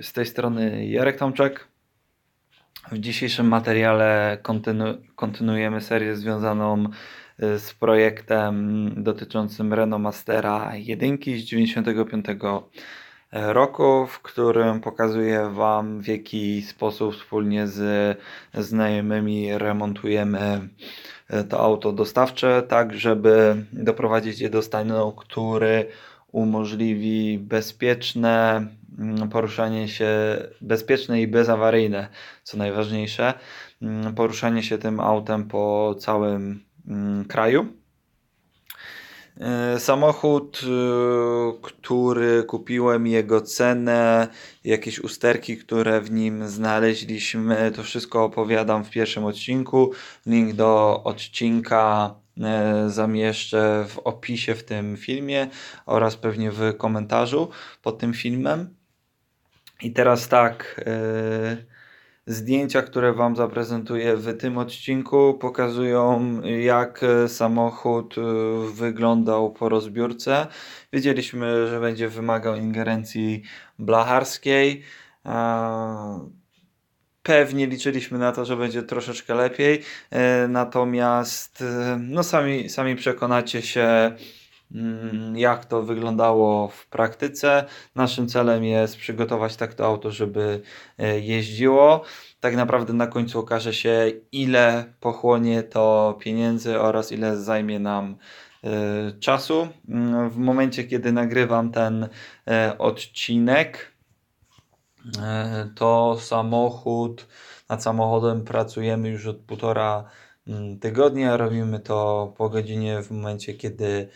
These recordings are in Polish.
Z tej strony Jarek Tomczak. W dzisiejszym materiale kontynu- kontynuujemy serię związaną y, z projektem dotyczącym Renault Mastera 1 z 95 roku, w którym pokazuję Wam w jaki sposób wspólnie z znajomymi remontujemy y, to auto dostawcze, tak żeby doprowadzić je do stanu, który umożliwi bezpieczne mm, poruszanie się, bezpieczne i bezawaryjne, co najważniejsze, mm, poruszanie się tym autem po całym mm, kraju. E, Samochód, y, który kupiłem, jego cenę, jakieś usterki, które w nim znaleźliśmy, to wszystko opowiadam w pierwszym odcinku. Link do odcinka e, zamieszczę w opisie w tym filmie oraz pewnie w komentarzu pod tym filmem. I teraz tak, e, zdjęcia, które Wam zaprezentuję w tym odcinku, pokazują jak samochód e, wyglądał po rozbiórce. Wiedzieliśmy, że będzie wymagał ingerencji blacharskiej. Pewnie liczyliśmy na to, że będzie troszeczkę lepiej, e, natomiast e, no sami, sami przekonacie się, mm, jak to wyglądało w praktyce. Naszym celem jest przygotować tak to auto, żeby e, jeździło. Tak naprawdę na końcu okaże się, ile pochłonie to pieniędzy oraz ile zajmie nam czasu. Mm, w momencie, kiedy nagrywam ten odcinek, to samochód, nad samochodem pracujemy już od półtora mm, tygodnia. Robimy to po godzinie w momencie, kiedy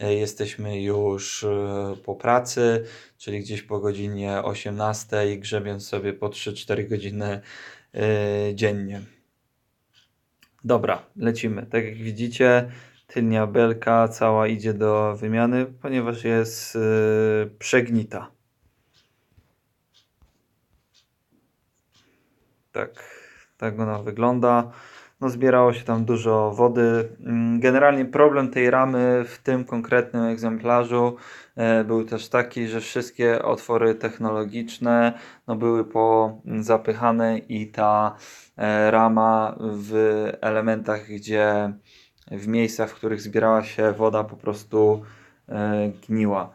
e, jesteśmy już e, po pracy, czyli gdzieś po godzinie 18, grzebiąc sobie po 3-4 godziny dziennie. Dobra, lecimy. Tak jak widzicie, tylnia belka cała idzie do wymiany, ponieważ jest przegnita. Tak, tak ona wygląda. No, zbierało się tam dużo wody. Mm, generalnie problem tej ramy w tym konkretnym egzemplarzu e, był też taki, że wszystkie otwory technologiczne no, były pozapychane i ta e, rama w elementach, gdzie w miejscach, w których zbierała się woda, po prostu e, gniła.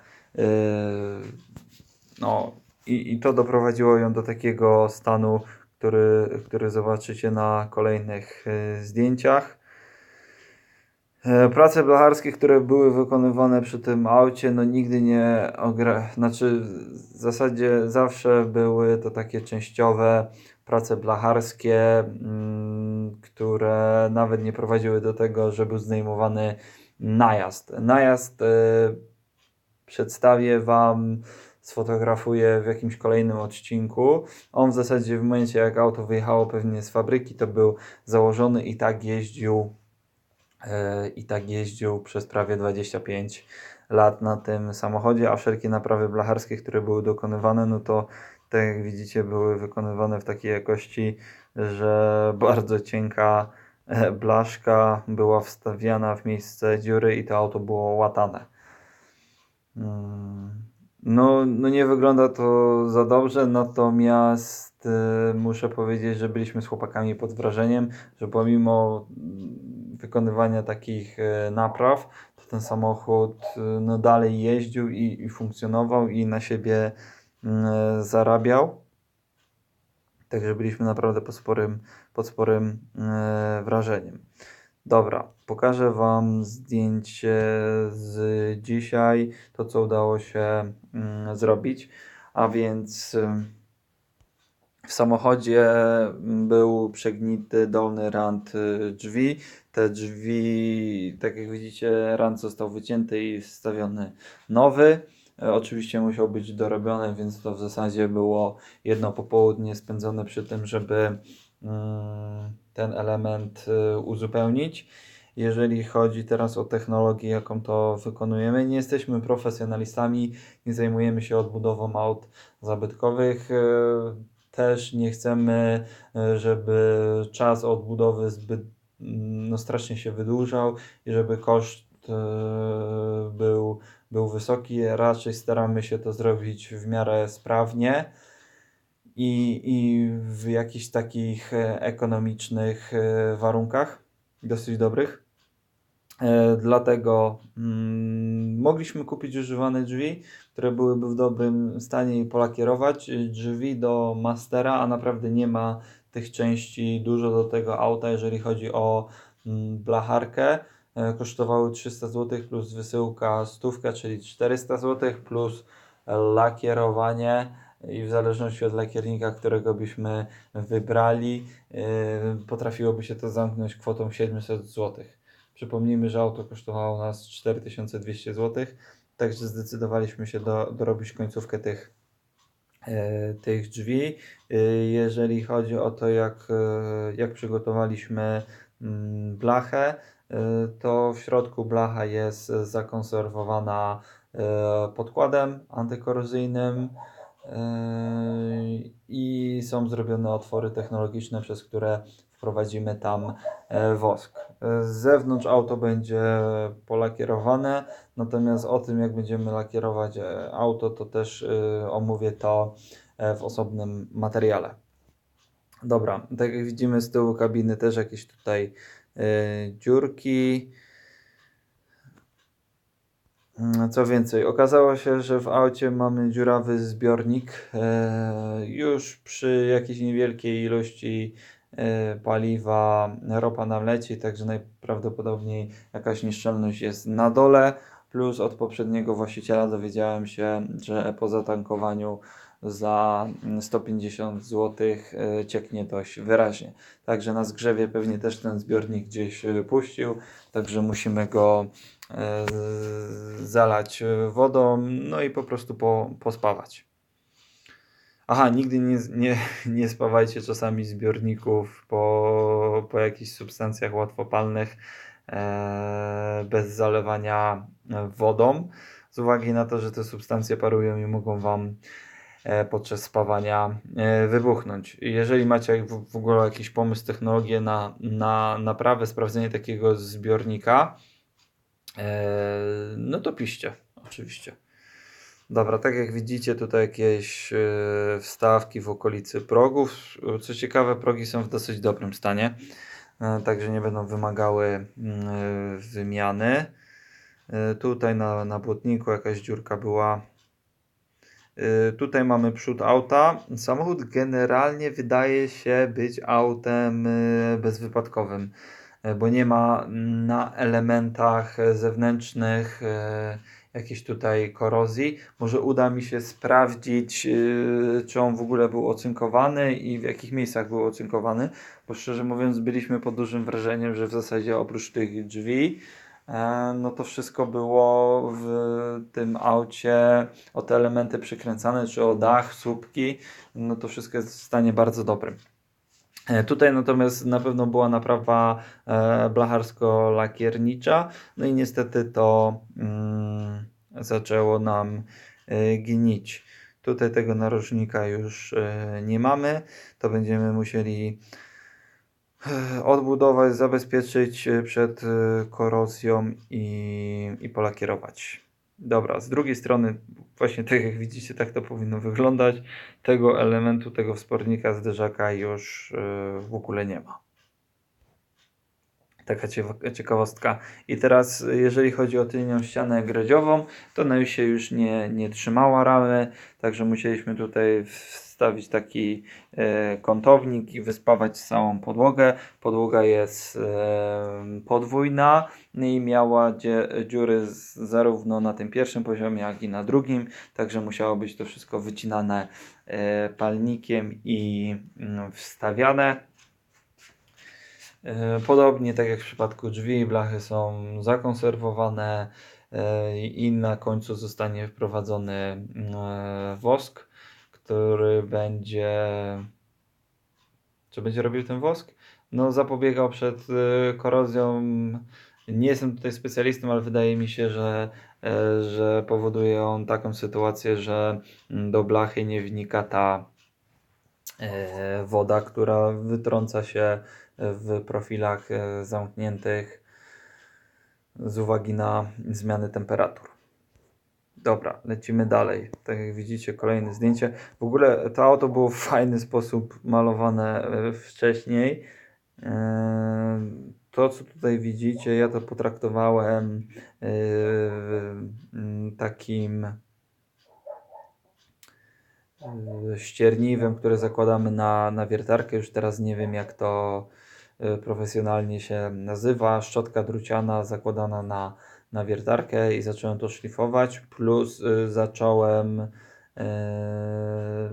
No, i, i to doprowadziło ją do takiego stanu, który, który zobaczycie na kolejnych e, zdjęciach. E, prace blacharskie, które były wykonywane przy tym aucie, no nigdy nie ogra... znaczy w zasadzie zawsze były to takie częściowe prace blacharskie, mm, które nawet nie prowadziły do tego, że był zdejmowany najazd. Najazd y, przedstawię Wam sfotografuję w jakimś kolejnym odcinku. On w zasadzie w momencie jak auto wyjechało pewnie z fabryki, to był założony i tak jeździł yy, i tak jeździł przez prawie 25 lat na tym samochodzie, a wszelkie naprawy blacharskie, które były dokonywane, no to tak jak widzicie były wykonywane w takiej jakości, że bardzo cienka e, blaszka była wstawiana w miejsce dziury i to auto było łatane. Hmm. No, no nie wygląda to za dobrze, natomiast y, muszę powiedzieć, że byliśmy z chłopakami pod wrażeniem, że pomimo wykonywania takich y, napraw, to ten samochód y, no, dalej jeździł i, i funkcjonował i na siebie y, zarabiał. Także byliśmy naprawdę pod sporym, pod sporym y, wrażeniem. Dobra, pokażę Wam zdjęcie z dzisiaj, to co udało się mm, zrobić, a więc w samochodzie był przegnity dolny rant y, drzwi. Te drzwi, tak jak widzicie, rant został wycięty i wstawiony nowy. E, oczywiście musiał być dorobiony, więc to w zasadzie było jedno popołudnie spędzone przy tym, żeby mm, ten element y, uzupełnić. Jeżeli chodzi teraz o technologię, jaką to wykonujemy, nie jesteśmy profesjonalistami, nie zajmujemy się odbudową aut zabytkowych. Y, też nie chcemy, y, żeby czas odbudowy zbyt mm, no, strasznie się wydłużał i żeby koszt był, był wysoki. Raczej staramy się to zrobić w miarę sprawnie. i, i w jakichś takich e, ekonomicznych e, warunkach, dosyć dobrych. E, Dlatego mm, mogliśmy kupić używane drzwi, które byłyby w dobrym stanie i polakierować. Drzwi do Mastera, a naprawdę nie ma tych części dużo do tego auta, jeżeli chodzi o mm, blacharkę. E, Kosztowały 300 zł plus wysyłka stówka, czyli 400 zł plus lakierowanie i w zależności od lakiernika, którego byśmy wybrali, e, potrafiłoby się to zamknąć kwotą 700 zł. Przypomnijmy, że auto kosztowało nas 4200 zł, także zdecydowaliśmy się do, dorobić końcówkę tych, e, tych drzwi. E, jeżeli chodzi o to, jak, e, jak przygotowaliśmy mm, blachę, to w środku blacha jest zakonserwowana podkładem antykorozyjnym i są zrobione otwory technologiczne, przez które wprowadzimy tam e, wosk. Z zewnątrz auto będzie polakierowane, natomiast o tym, jak będziemy lakierować e, auto, to też e, omówię to w osobnym materiale. Dobra, tak jak widzimy z tyłu kabiny też jakieś tutaj dziurki. Mm, Co więcej, okazało się, że w aucie mamy dziurawy zbiornik. Już przy jakiejś niewielkiej ilości paliwa ropa nam leci, także najprawdopodobniej jakaś nieszczelność jest na dole. Plus od poprzedniego właściciela dowiedziałem się, że po zatankowaniu za mm, 150 zł e, cieknie dość wyraźnie. Także na zgrzewie pewnie też ten zbiornik gdzieś e, puścił, także musimy go zalać wodą, no i po prostu po, pospawać. Aha, nigdy nie, nie, nie spawajcie czasami zbiorników po, po jakichś substancjach łatwopalnych e, bez zalewania e, wodą, z uwagi na to, że te substancje parują i mogą Wam e, podczas spawania e, wybuchnąć. Jeżeli macie w, ogóle jakiś pomysł, technologię na, na naprawę, sprawdzenie takiego zbiornika, no to piszcie, oczywiście. Dobra, tak jak widzicie, tutaj jakieś e, wstawki w okolicy progów. Co ciekawe, progi są w dosyć dobrym stanie, e, także nie będą wymagały mm, e, wymiany. Tutaj na, na błotniku jakaś dziurka była. Tutaj mamy przód auta. Samochód generalnie wydaje się być autem bezwypadkowym, bo nie ma na elementach zewnętrznych jakiejś tutaj korozji. Może uda mi się sprawdzić, e, czy on w ogóle był ocynkowany i w jakich miejscach był ocynkowany, bo szczerze mówiąc byliśmy pod dużym wrażeniem, że w zasadzie oprócz tych drzwi E, no to wszystko było w tym aucie, o te elementy przykręcane, czy o dach, słupki, no to wszystko jest w stanie bardzo dobrym. E, Tutaj natomiast na pewno była naprawa e, blacharsko-lakiernicza, no i niestety to mm, zaczęło nam e, gnić. Tutaj tego narożnika już nie mamy, to będziemy musieli odbudować, zabezpieczyć przed korozją i, i polakierować. Dobra, z drugiej strony, właśnie tak jak widzicie, tak to powinno wyglądać. Tego elementu, tego wspornika zderzaka już e, w ogóle nie ma. Taka cie- ciekawostka. I teraz, jeżeli chodzi o tylnią ścianę gredziową, to już się już nie, nie trzymała ramy, także musieliśmy tutaj wstawić taki e, kątownik i wyspawać całą podłogę. Podłoga jest e, podwójna i miała dziury zarówno na tym pierwszym poziomie, jak i na drugim, także musiało być to wszystko wycinane e, palnikiem i mm, wstawiane. Podobnie tak jak w przypadku drzwi, blachy są zakonserwowane i na końcu zostanie wprowadzony e, wosk, który będzie. Co będzie robił ten wosk? No, zapobiegał przed e, korozją. Nie jestem tutaj specjalistą, ale wydaje mi się, że, e, że powoduje on taką sytuację, że mm, do blachy nie wnika ta e, woda, która wytrąca się w profilach e, zamkniętych z uwagi na zmiany temperatur. Dobra, lecimy dalej. Tak jak widzicie, kolejne zdjęcie. W ogóle to auto było w fajny sposób malowane e, wcześniej. E, To, co tutaj widzicie, ja to potraktowałem e, mm, takim ścierniwem, które zakładamy na, na wiertarkę. Już teraz nie wiem, jak to profesjonalnie się nazywa. Szczotka druciana zakładana na, na wiertarkę i zacząłem to szlifować. Plus y, zacząłem e,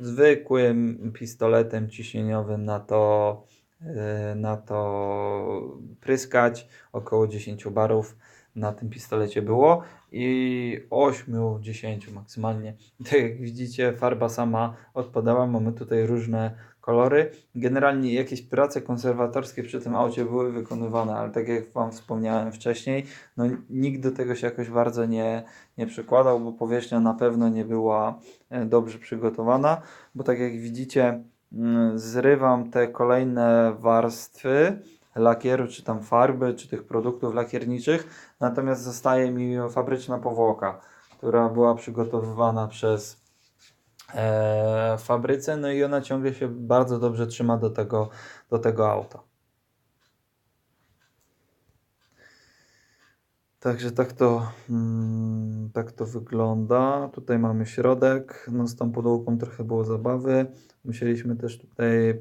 zwykłym pistoletem ciśnieniowym na to, e, na to pryskać. Około 10 barów na tym pistolecie było i 8-10 maksymalnie. Tak jak widzicie, farba sama odpadała. Mamy tutaj różne kolory. Generalnie jakieś prace konserwatorskie przy tym aucie były wykonywane, ale tak jak Wam wspomniałem wcześniej, no nikt do tego się jakoś bardzo nie, nie przykładał, bo powierzchnia na pewno nie była e, dobrze przygotowana, bo tak jak widzicie, mm, zrywam te kolejne warstwy lakieru, czy tam farby, czy tych produktów lakierniczych, natomiast zostaje mi fabryczna powłoka, która była przygotowywana przez e, fabryce, no i ona ciągle się bardzo dobrze trzyma do tego, do tego auta. Także tak to, mm, tak to wygląda. Tutaj mamy środek. No z tą podłogą trochę było zabawy. Musieliśmy też tutaj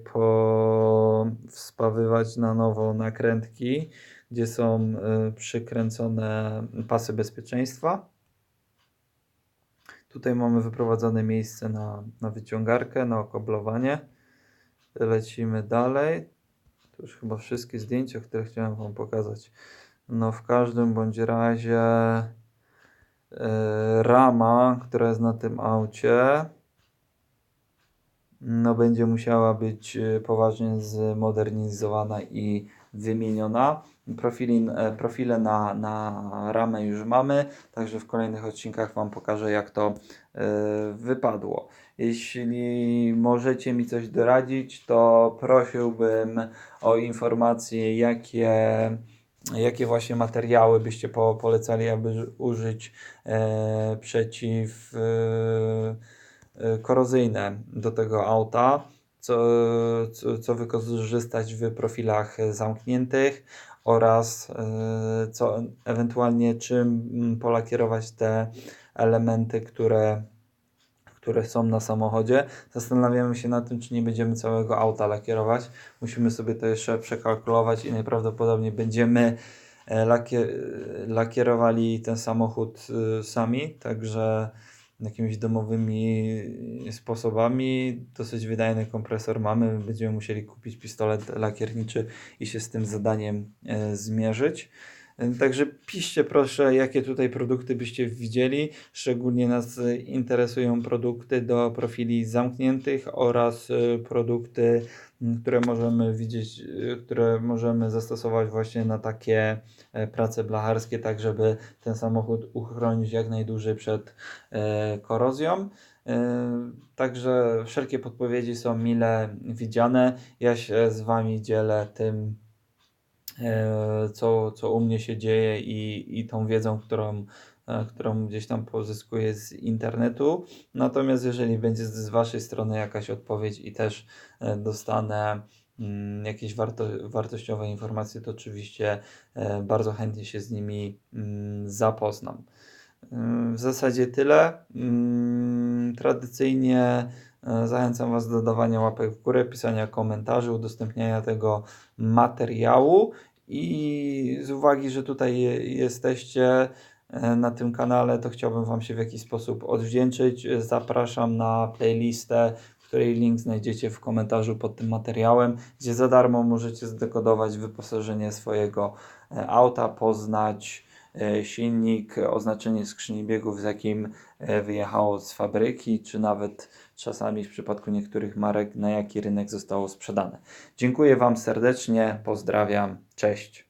powspawywać na nowo nakrętki, gdzie są y, przykręcone pasy bezpieczeństwa. Tutaj mamy wyprowadzone miejsce na, na wyciągarkę, na okoblowanie. Lecimy dalej. To już chyba wszystkie zdjęcia, które chciałem Wam pokazać. No w każdym bądź razie e, rama, która jest na tym aucie, no będzie musiała być e, poważnie zmodernizowana i wymieniona. Profili, e, profile na, na ramę już mamy, także w kolejnych odcinkach Wam pokażę jak to e, wypadło. Jeśli możecie mi coś doradzić, to prosiłbym o informacje, jakie jakie właśnie materiały byście po, polecali, aby użyć e, przeciw e, e, korozyjne do tego auta, co, co, co wykorzystać w profilach zamkniętych oraz e, co ewentualnie czym mm, polakierować te elementy, które które są na samochodzie. Zastanawiamy się nad tym, czy nie będziemy całego auta lakierować. Musimy sobie to jeszcze przekalkulować i najprawdopodobniej będziemy e, lakier lakierowali ten samochód e, sami, także jakimiś domowymi sposobami. Dosyć wydajny kompresor mamy. Będziemy musieli kupić pistolet lakierniczy i się z tym zadaniem e, zmierzyć. Także piszcie proszę, jakie tutaj produkty byście widzieli. Szczególnie nas interesują produkty do profili zamkniętych oraz y, produkty, które możemy widzieć, y, które możemy zastosować właśnie na takie e, prace blacharskie, tak żeby ten samochód uchronić jak najdłużej przed e, korozją. E, także wszelkie podpowiedzi są mile widziane. Ja się z Wami dzielę tym, co, co u mnie się dzieje i, i tą wiedzą, którą, e, którą gdzieś tam pozyskuję z internetu. Natomiast jeżeli będzie z Waszej strony jakaś odpowiedź i też e, dostanę mm, jakieś warto, wartościowe informacje, to oczywiście bardzo chętnie się z nimi mm, zapoznam. W zasadzie tyle. Mm, tradycyjnie zachęcam Was do dawania łapek w górę, pisania komentarzy, udostępniania tego materiału i z uwagi, że tutaj jesteście e, na tym kanale, to chciałbym Wam się w jakiś sposób odwdzięczyć. Zapraszam na playlistę, której link znajdziecie w komentarzu pod tym materiałem, gdzie za darmo możecie zdekodować wyposażenie swojego e, auta, poznać e, silnik, oznaczenie skrzyni biegów, z jakim wyjechało z fabryki, czy nawet czasami w przypadku niektórych marek, na jaki rynek zostało sprzedane. Dziękuję Wam serdecznie, pozdrawiam, cześć.